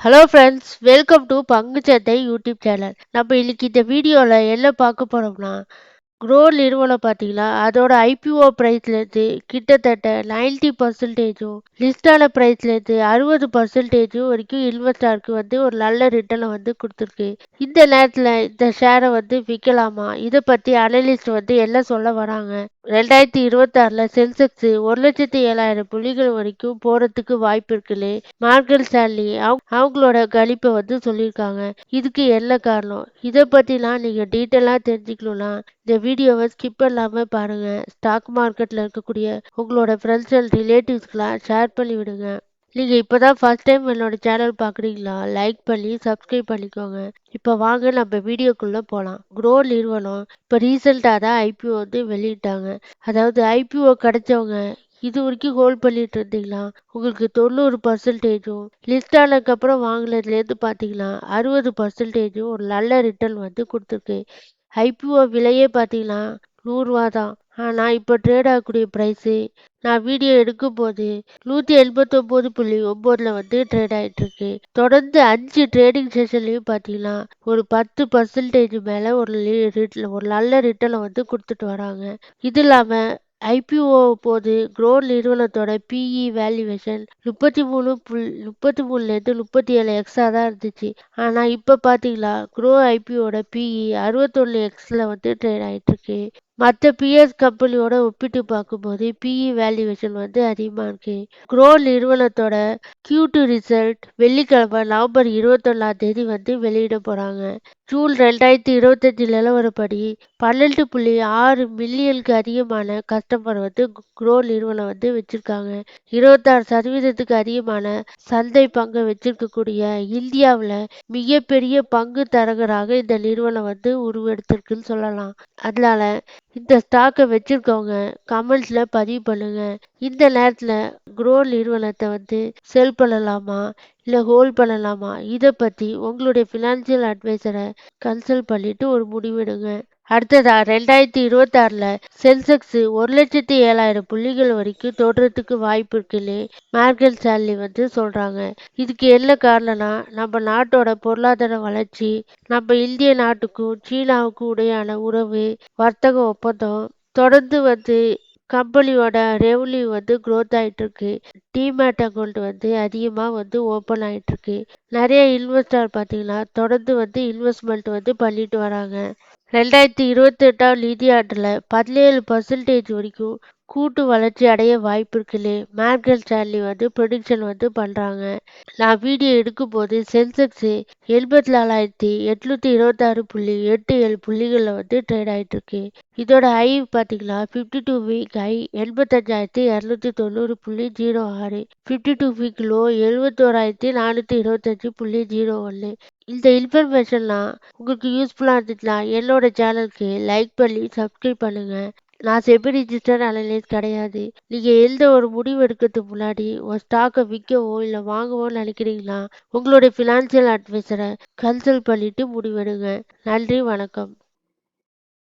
Hello friends welcome to பங்குச்சந்தை YouTube channel நம்ம இன்னைக்கு இந்த வீடியோவில் என்ன பார்க்க போகிறோம்னா க்ரோ நிறுவனம் பார்த்தீங்களா? அதோட ஐபிஓ ப்ரைஸ்லேருந்து கிட்டத்தட்ட நைன்டி பர்சன்டேஜும் லிஸ்டான ப்ரைஸ்லேருந்து அறுபது பர்சன்டேஜும் வரைக்கும் இன்வெஸ்டருக்கு வந்து ஒரு நல்ல ரிட்டர்னை வந்து கொடுத்துருக்கு. இந்த நேரத்தில் இந்த ஷேரை வந்து விற்கலாமா இதை பற்றி அனலிஸ்ட் வந்து என்ன சொல்ல வராங்க? ரெண்டாயிரத்தி இருபத்தாறில் சென்செக்ஸ் ஒரு லட்சத்தி ஏழாயிரம் புள்ளிகள் வரைக்கும் போகிறதுக்கு வாய்ப்பு இருக்குல்ல மார்கல் ஸ்டான்லி அவங்க அவங்களோட கணிப்பை வந்து சொல்லியிருக்காங்க. இதுக்கு என்ன காரணம்? இதை பற்றிலாம் நீங்கள் டீட்டெயிலாக தெரிஞ்சுக்கணும்னா இந்த வீடியோவை ஸ்கிப் பண்ணாமல் பாருங்கள் ஸ்டாக் மார்க்கெட்டில் இருக்கக்கூடிய உங்களோட ஃப்ரெண்ட்ஸ் அண்ட் ரிலேட்டிவ்ஸ்க்கெலாம் ஷேர் பண்ணி விடுங்க. நீங்கள் இப்போ தான் ஃபஸ்ட் டைம் என்னோட சேனல் பார்க்குறீங்களா லைக் பண்ணி சப்ஸ்கிரைப் பண்ணிக்கோங்க. இப்போ வாங்க நம்ம வீடியோக்குள்ளே போகலாம் குரோ நிறுவனம் இப்போ ரீசெண்டாக தான் ஐபிஓ வந்து வெளியிட்டாங்க. அதாவது ஐபிஓ கிடைச்சவங்க இது வரைக்கும் ஹோல்ட் பண்ணிட்டு இருந்தீங்களா? உங்களுக்கு தொண்ணூறு பர்சன்டேஜும் லிஸ்ட் ஆனதுக்கப்புறம் வாங்கினதுலேருந்து பார்த்தீங்கன்னா அறுபது பர்சன்டேஜும் ஒரு நல்ல ரிட்டர்ன் வந்து கொடுத்துருக்கு. ஐபிஓ விலையே பார்த்தீங்கன்னா நூறுரூவா தான். ஆனால் இப்போ ட்ரேட் ஆகக்கூடிய ப்ரைஸு நான் வீடியோ எடுக்கும் போது நூற்றி எண்பத்தொம்போது புள்ளி ஒம்போதில் வந்து ட்ரேட் ஆகிட்டுருக்கு தொடர்ந்து அஞ்சு ட்ரேடிங் செஷன்லையும் பார்த்தீங்கன்னா ஒரு பத்து பர்சன்டேஜ் மேலே ஒரு ஒரு நல்ல ரிட்டர்னை வந்து கொடுத்துட்டு வராங்க. இது இல்லாமல் ஐபிஓ போது க்ரோ நிறுவனத்தோட பிஇ வேல்யூவேஷன் முப்பத்தி மூணு புல் முப்பத்தி மூணுலேருந்து முப்பத்தி ஏழு எக்ஸாக தான் இருந்துச்சு. ஆனால் இப்போ பார்த்தீங்களா குரோ ஐபிஓட பிஇ அறுபத்தொன்னு எக்ஸில் வந்து ட்ரேட் ஆகிட்டுருக்கு மற்ற பிஎஸ் கம்பெனியோட ஒப்பிட்டு பார்க்கும்போது பிஇ வேல்யூவேஷன் வந்து அதிகமாக இருக்கு. குரோ நிறுவனத்தோட கியூ டூ ரிசல்ட் வெள்ளிக்கிழமை நவம்பர் இருபத்தொன்னாம் தேதி வந்து வெளியிட போகிறாங்க ஜூன் ரெண்டாயிரத்தி இருபத்தஞ்சி நிலவரப்படி பன்னெண்டு புள்ளி ஆறு மில்லியனுக்கு அதிகமான கஸ்டமர் வந்து குரோ நிறுவனம் வந்து வச்சுருக்காங்க. இருபத்தாறு சதவீதத்துக்கு அதிகமான சந்தை பங்கை வச்சிருக்கக்கூடிய இந்தியாவில் மிகப்பெரிய பங்கு தரகராக இந்த நிறுவனம் வந்து உருவெடுத்திருக்குன்னு சொல்லலாம். அதனால இந்த ஸ்டாக்கை வச்சிருக்கவங்க கமெண்ட்ஸில் பதிவு பண்ணுங்க. இந்த நேரத்தில் குரோ நிறுவனத்தை வந்து செல் பண்ணலாமா? இல்லை ஹோல்ட் பண்ணலாமா? இதை பற்றி உங்களுடைய ஃபினான்ஷியல் அட்வைசரை கன்சல்ட் பண்ணிவிட்டு ஒரு முடிவெடுங்க அடுத்ததா ரெண்டாயிரத்தி இருபத்தாறில் சென்செக்ஸ் ஒரு லட்சத்தி ஏழாயிரம் புள்ளிகள் வரைக்கும் தோற்றத்துக்கு வாய்ப்பு இருக்குன்னு மார்கல் சாலி வந்து சொல்கிறாங்க இதுக்கு என்ன காரணம்னா நம்ம நாட்டோட பொருளாதார வளர்ச்சி நம்ம இந்திய நாட்டுக்கும் சீனாவுக்கும் இடையான உறவு வர்த்தக ஒப்பந்தம் தொடர்ந்து வந்து கம்பெனியோட ரெவன்யூ வந்து க்ரோத் ஆகிட்டு இருக்கு டிமேட் அக்கௌண்ட் வந்து அதிகமாக வந்து ஓப்பன் ஆகிட்டு இருக்கு நிறைய இன்வெஸ்டர் பார்த்தீங்கன்னா தொடர்ந்து வந்து இன்வெஸ்ட்மெண்ட் வந்து பண்ணிட்டு வராங்க. ரெண்டாயிரத்தி இருபத்தி எட்டாம் நிதியாண்டில் பதினேழு பர்சன்டேஜ் வரைக்கும் கூட்டு வளர்ச்சி அடைய வாய்ப்பு இருக்குன்னு மார்கன் ஸ்டான்லி வந்து ப்ரொடிக்ஷன் வந்து பண்ணுறாங்க நான் வீடியோ எடுக்கும்போது சென்செக்ஸு எண்பத்தி நாலாயிரத்தி எட்நூற்றி இருபத்தாறு புள்ளி எட்டு ஏழு புள்ளிகளில் வந்து ட்ரேட் ஆகிட்டுருக்கு இதோட ஹை பார்த்தீங்கன்னா ஃபிஃப்டி டூ வீக் ஹை எண்பத்தஞ்சாயிரத்தி இரநூத்தி தொண்ணூறு புள்ளி ஜீரோ ஆறு ஃபிஃப்டி டூ வீக் லோ எழுபத்தோராயிரத்தி நானூற்றி இருபத்தஞ்சி புள்ளி ஜீரோ ஒன்று இந்த இன்ஃபர்மேஷன்லாம் உங்களுக்கு யூஸ்ஃபுல்லாக இருந்துச்சுன்னா என்னோட சேனலுக்கு லைக் பண்ணி சப்ஸ்கிரைப் பண்ணுங்கள் நான் செபி ரிஜிஸ்டர் அனலைஸ் கிடையாது. நீங்கள் எந்த ஒரு முடிவு எடுக்கிறதுக்கு முன்னாடி ஒரு ஸ்டாக்கை விற்கவோ இல்லை வாங்கவோ நினைக்கிறீங்களா? உங்களுடைய ஃபினான்ஷியல் அட்வைசரை கன்சல்ட் பண்ணிவிட்டு முடிவெடுங்க. நன்றி வணக்கம்.